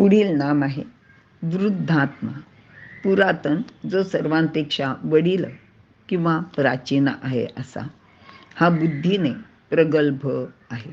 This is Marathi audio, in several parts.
पुढील नाम आहे वृद्धात्मा. पुरातन जो सर्वांपेक्षा वडील किंवा प्राचीन आहे असा हा बुद्धीने प्रगल्भ आहे.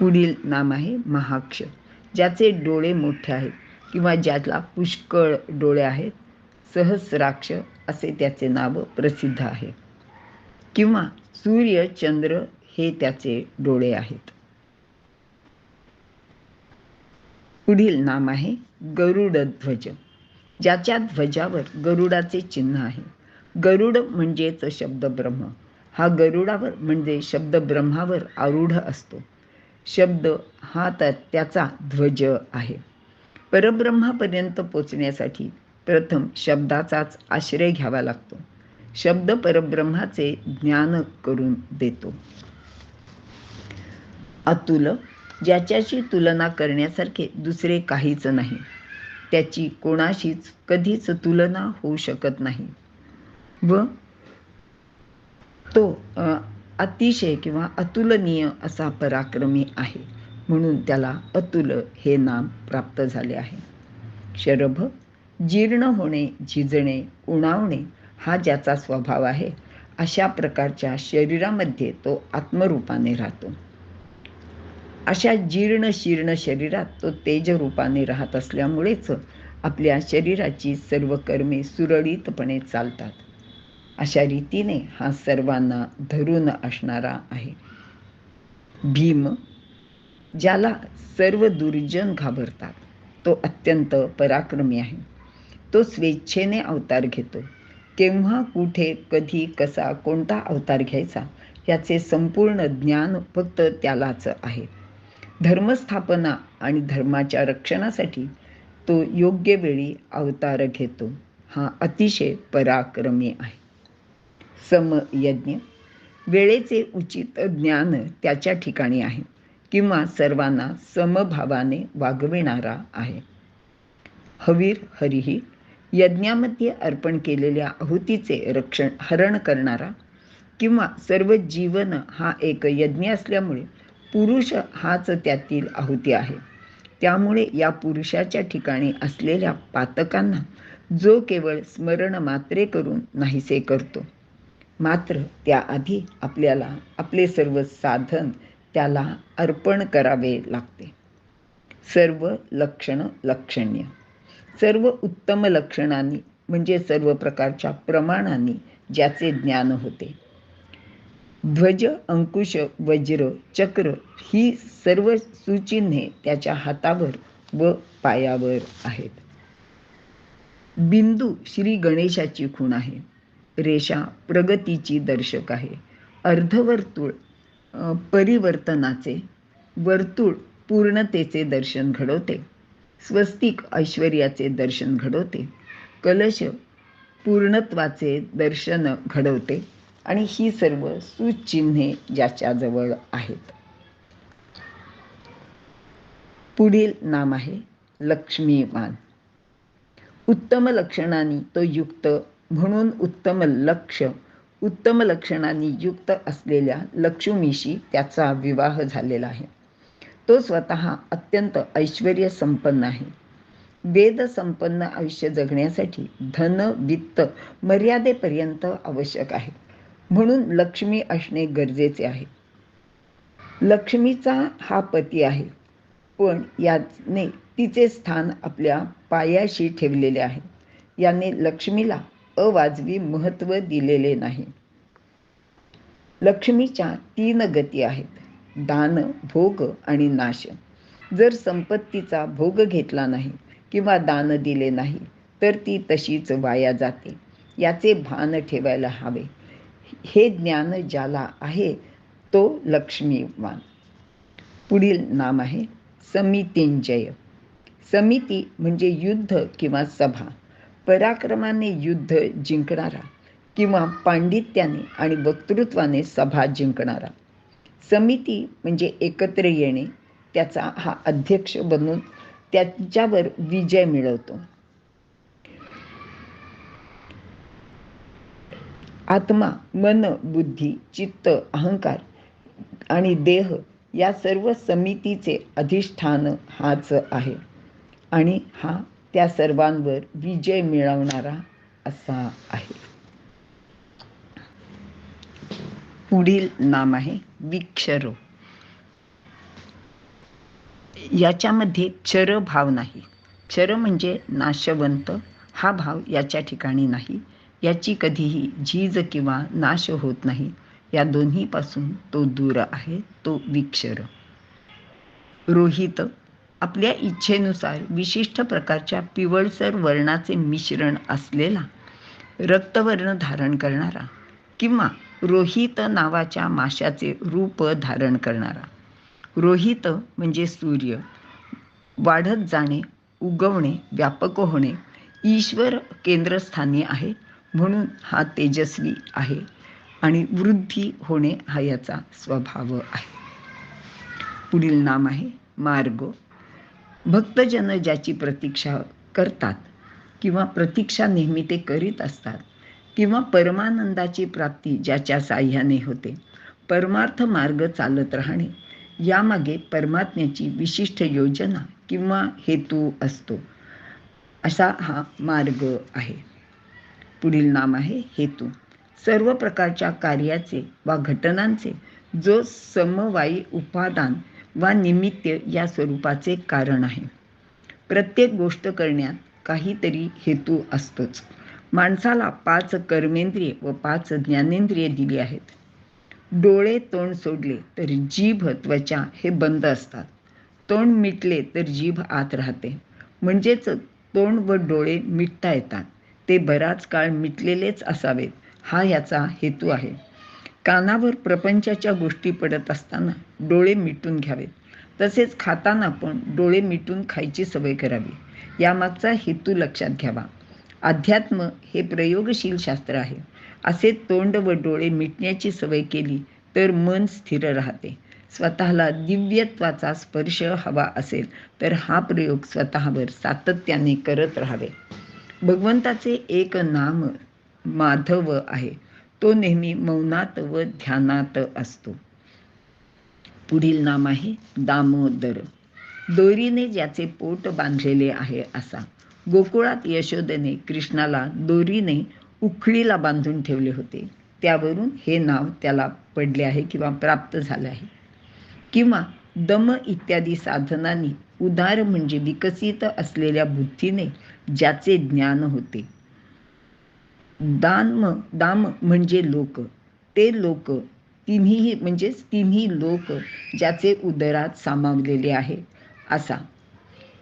पुढील नाम आहे महाक्ष ज्याचे डोळे मोठे आहेत किंवा ज्याला पुष्कळ डोळे आहेत. सहस्राक्ष असे त्याचे नाव प्रसिद्ध आहे. किंवा सूर्य चंद्र हे त्याचे डोळे आहेत. पुढील नाम आहे गरुड ध्वज ज्याच्या ध्वजावर गरुडाचे चिन्ह आहे. गरुड म्हणजेच शब्द ब्रह्म हा गरुडावर म्हणजे शब्द ब्रह्मावर आरूढ असतो. शब्द हा तर त्याचा ध्वज आहे. परब्रह्मापर्यंत पोचण्यासाठी प्रथम शब्दाचाच आश्रय घ्यावा लागतो. शब्द परब्रह्माचे ज्ञान करून देतो. अतुल ज्याच्याशी तुलना करण्यासारखे दुसरे काहीच नाही. त्याची कोणाशीच कधीच तुलना होऊ शकत नाही. व तो अतिशय किंवा अतुलनीय असा पराक्रमी आहे. म्हणून त्याला अतुल हे नाम प्राप्त झाले आहे. शरभ जीर्ण होणे झिजणे उणावणे हा ज्याचा स्वभाव आहे अशा प्रकारच्या शरीरामध्ये तो आत्मरूपाने राहतो. अशा जीर्ण शीर्ण शरीरात तो तेजरूपाने राहत असल्यामुळेच आपल्या शरीराची सर्व कर्मे सुरळीतपणे चालतात. अशा रीतीने हा सर्वांना धरून असणारा आहे. भीम ज्याला सर्व दुर्जन घाबरतात तो अत्यंत पराक्रमी आहे. तो स्वेच्छेने अवतार घेतो. केव्हा कुठे कधी कसा कोणता अवतार घ्यायचा याचे संपूर्ण ज्ञान फक्त त्यालाच आहे. धर्मस्थापना आणि धर्माच्या रक्षणासाठी तो योग्य वेळी अवतार घेतो. हा अतिशय पराक्रमी आहे. समयज्ञ वेळेचे उचित ज्ञान त्याच्या ठिकाणी आहे किंवा सर्वांना समभावाने वागविणारा आहे. हवीर हरिही यज्ञामध्ये अर्पण केलेल्या आहुतीचे रक्षण हरण करणारा किंवा सर्व जीवन हा एक यज्ञ असल्यामुळे पुरुष हाच त्यातील आहुती आहे. त्यामुळे या पुरुषाच्या ठिकाणी असलेल्या पातकांना जो केवळ स्मरण मात्रे करून नाहीसे करतो मात्र त्याआधी आपल्याला आपले सर्व साधन त्याला अर्पण करावे लागते. सर्व लक्षण लक्षण्य. सर्व उत्तम लक्षणांनी म्हणजे सर्व प्रकारच्या प्रमाणांनी ज्याचे ज्ञान होते ध्वज अंकुश वज्र चक्र ही सर्व सुचिन्हे त्याच्या हातावर व पायावर आहेत. बिंदू श्री गणेशाची खूण आहे. रेषा प्रगतीची दर्शक आहे. अर्धवर्तुळ परिवर्तनाचे वर्तुळ पूर्णतेचे दर्शन घडवते. स्वस्तिक ऐश्वर्याचे दर्शन घडवते. कलश पूर्णत्वाचे दर्शन घडवते. आणि ही सर्व सुचिन्हे ज्याच्याजवळ आहेत. पुढील नाम आहे लक्ष्मीमान. उत्तम लक्षणांनी तो युक्त म्हणून उत्तम लक्ष उत्तम लक्षणांनी युक्त असलेल्या लक्ष्मीशी त्याचा विवाह झालेला आहे. तो स्वतः अत्यंत ऐश्वर संपन्न आहे. वेद संपन्न आयुष्य जगण्यासाठी धन वित्त मर्यादेपर्यंत आवश्यक आहे. म्हणून लक्ष्मी असणे गरजेचे आहे. लक्ष्मीचा हा पती आहे पण याने तिचे स्थान आपल्या पायाशी ठेवलेले आहे. याने लक्ष्मीला अवाजवी महत्त्व दिलेले नाही. लक्ष्मीच्या तीन गती आहेत दान भोग आणि नाश. जर संपत्तीचा भोग घेतला नाही किंवा दान दिले नाही तर ती तशीच वाया जाते. याचे भान ठेवायला हवे. हे ज्ञान ज्याला आहे तो लक्ष्मीवान. पुढील नाम आहे समितींजय. समिती म्हणजे युद्ध किंवा सभा. पराक्रमाने युद्ध जिंकणारा किंवा पांडित्याने आणि वक्तृत्वाने सभा जिंकणारा. समिती म्हणजे एकत्र येणे त्याचा हा अध्यक्ष बनून त्याच्यावर विजय मिळवतो. आत्मा मन बुद्धी चित्त अहंकार आणि देह या सर्व समितीचे अधिष्ठान हाच आहे. आणि हा त्या सर्वांवर विजय मिळवणारा असा आहे. पुढील नाम आहे विक्षरो. याच्यामध्ये चर भाव नाही. चर म्हणजे नाशवंत. हा भाव याच्या ठिकाणी नाही. याची कधीही झीज किंवा नाश होत नाही. या दोन्हीपासून तो दूर आहे तो विक्षर. रोहित आपल्या इच्छेनुसार विशिष्ट प्रकारच्या पिवळसर वर्णाचे मिश्रण असलेला रक्तवर्ण धारण करणारा किंवा रोहित नावाच्या माशाचे रूप धारण करणारा. रोहित म्हणजे सूर्य. वाढत जाणे उगवणे व्यापक होणे ईश्वर केंद्रस्थानी आहे. म्हणून हा तेजस्वी आहे आणि वृद्धी होणे हा याचा स्वभाव आहे. पुढील नाम आहे मार्ग. भक्तजन ज्याची प्रतीक्षा करतात किंवा प्रतीक्षा नेहमी ते करीत असतात किंवा परमानंदाची प्राप्ती ज्याच्या साह्याने होते परमार्थ मार्ग चालत राहणे यामागे परमात्म्याची विशिष्ट योजना किंवा हेतू असतो. असा हा मार्ग आहे. पुढील नाम आहे हेतू. सर्व प्रकारच्या कार्याचे वा घटनांचे जो समवायी उपादान वा निमित्त या स्वरूपाचे कारण आहे. प्रत्येक गोष्ट करण्यात काहीतरी हेतू असतोच. माणसाला पाच कर्मेंद्रिय व पाच ज्ञानेंद्रिय दिली आहेत. डोळे तोंड सोडले तर जीभ त्वचा हे बंद असतात. तोंड मिटले तर जीभ आत राहते. म्हणजेच तोंड व डोळे मिटता येतात. ते बराच काळ मिटलेलेच असावेत. हा याचा हेतू आहे. कानावर प्रपंचाच्या गोष्टी पडत असताना डोळे मिटून घ्यावेत. तसेच खाताना पण डोळे मिटून खायची सवय करावी. यामागचा हेतू लक्षात घ्यावा. अध्यात्म हे प्रयोगशील शास्त्र आहे. असे तोंड व डोळे मिटण्याची सवय केली तर मन स्थिर राहते. स्वतःला दिव्यत्वाचा स्पर्श हवा असेल तर हा प्रयोग स्वतःवर सातत्याने करत राहावे. भगवंताचे एक नाम माधव आहे. तो नेहमी मौनात व ध्यानात असतो. पुढील नाम आहे दामोदर. दोरीने ज्याचे पोट बांधलेले आहे असा. गोकुळात यशोदेने कृष्णाला दोरीने उखळीला बांधून ठेवले होते. त्यावरून हे नाव त्याला पडले आहे किंवा प्राप्त झाले आहे. किंवा दम इत्यादी साधनांनी उदार म्हणजे विकसित असलेल्या बुद्धीने ज्याचे ज्ञान होते. दाम दाम म्हणजे लोक. ते लोक तिन्ही म्हणजेच तिन्ही लोक ज्याचे उदरात सामावलेले आहे. असा.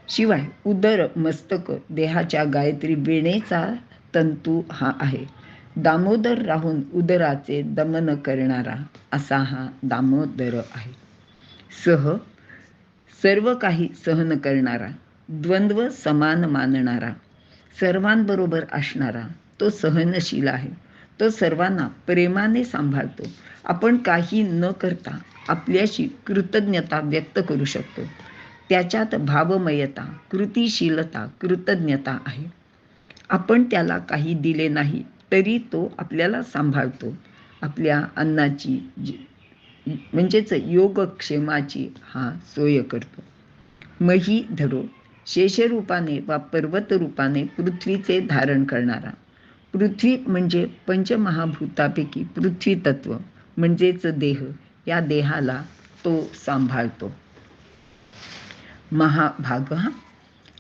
शिवाय उदर मस्तक देहाच्या गायत्री वेणेचा तंतू हा आहे. दामोदर राहून उदराचे दमन करणारा असा हा दामोदर आहे. सह. सर्व काही सहन करणारा. द्वंद्व समान मानणारा सर्वांबरोबर असणारा तो सहनशील आहे. तो सर्वांना प्रेमाने सांभाळतो. आपण काही न करता आपल्याशी कृतज्ञता व्यक्त करू शकतो. त्याच्यात भावमयता कृतिशीलता कृतज्ञता आहे. आपण त्याला काही दिले नाही तरी तो आपल्याला सांभाळतो. आपल्या अन्नाची म्हणजेच योगक्षेमाची हा सोय करतो. मही धरो. शेषरूपाने वा पर्वत रूपाने पृथ्वीचे धारण करणारा. पृथ्वी म्हणजे पंचमहाभूतापैकी पृथ्वी तत्व म्हणजेच देह. या देहाला तो सांभाळतो. महाभाग हा.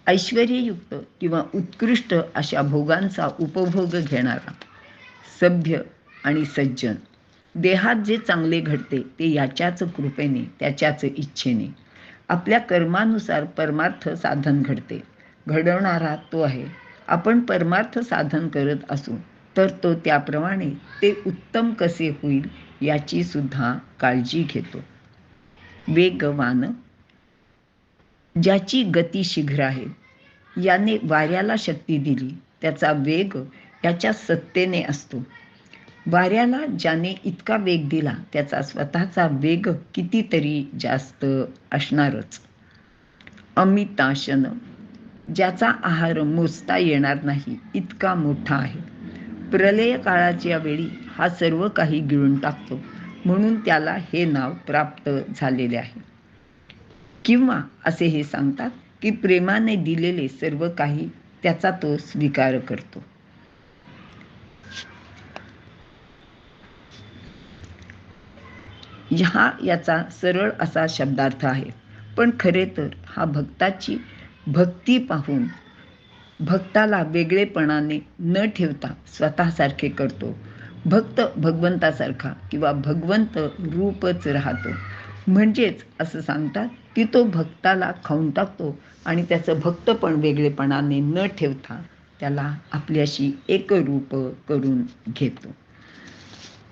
ऐश्वर्ययुक्त किंवा उत्कृष्ट अशा भोगांचा उपभोग घेणारा सभ्य आणि सज्जन. देहात जे चांगले घडते ते याच्याच कृपेने त्याच्याच इच्छेने. आपल्या कर्मानुसार परमार्थ साधन घडते. घडवणारा तो आहे. आपण परमार्थ साधन करत असू तर तो त्याप्रमाणे ते उत्तम कसे होईल याची सुद्धा काळजी घेतो. वेगवान ज्याची गती शीघ्र आहे याने वाऱ्याला शक्ती दिली त्याचा वेग याच्या सत्तेने असतो. वाऱ्याला ज्याने इतका वेग दिला त्याचा स्वतःचा वेग कितीतरी जास्त असणारच. अमिताशन ज्याचा आहार मोजता येणार नाही इतका मोठा आहे. प्रलय काळाच्या वेळी हा सर्व काही गिळून टाकतो म्हणून त्याला हे नाव प्राप्त झालेले आहे. किंवा असे हे सांगतात की प्रेमाने दिलेले सर्व काही त्याचा तो स्वीकार करतो. हा याचा सरळ असा शब्दार्थ आहे. पण खरे तर हा भक्ताची भक्ती पाहून भक्ताला वेगळेपणाने न ठेवता स्वतःसारखे करतो. भक्त भगवंतासारखा किंवा भगवंत रूपच राहतो. म्हणजेच असं सांगतात की तो भक्ताला खाऊन टाकतो आणि त्याचं भक्त पण वेगळेपणाने न ठेवता त्याला आपल्याशी एकरूप करून घेतो.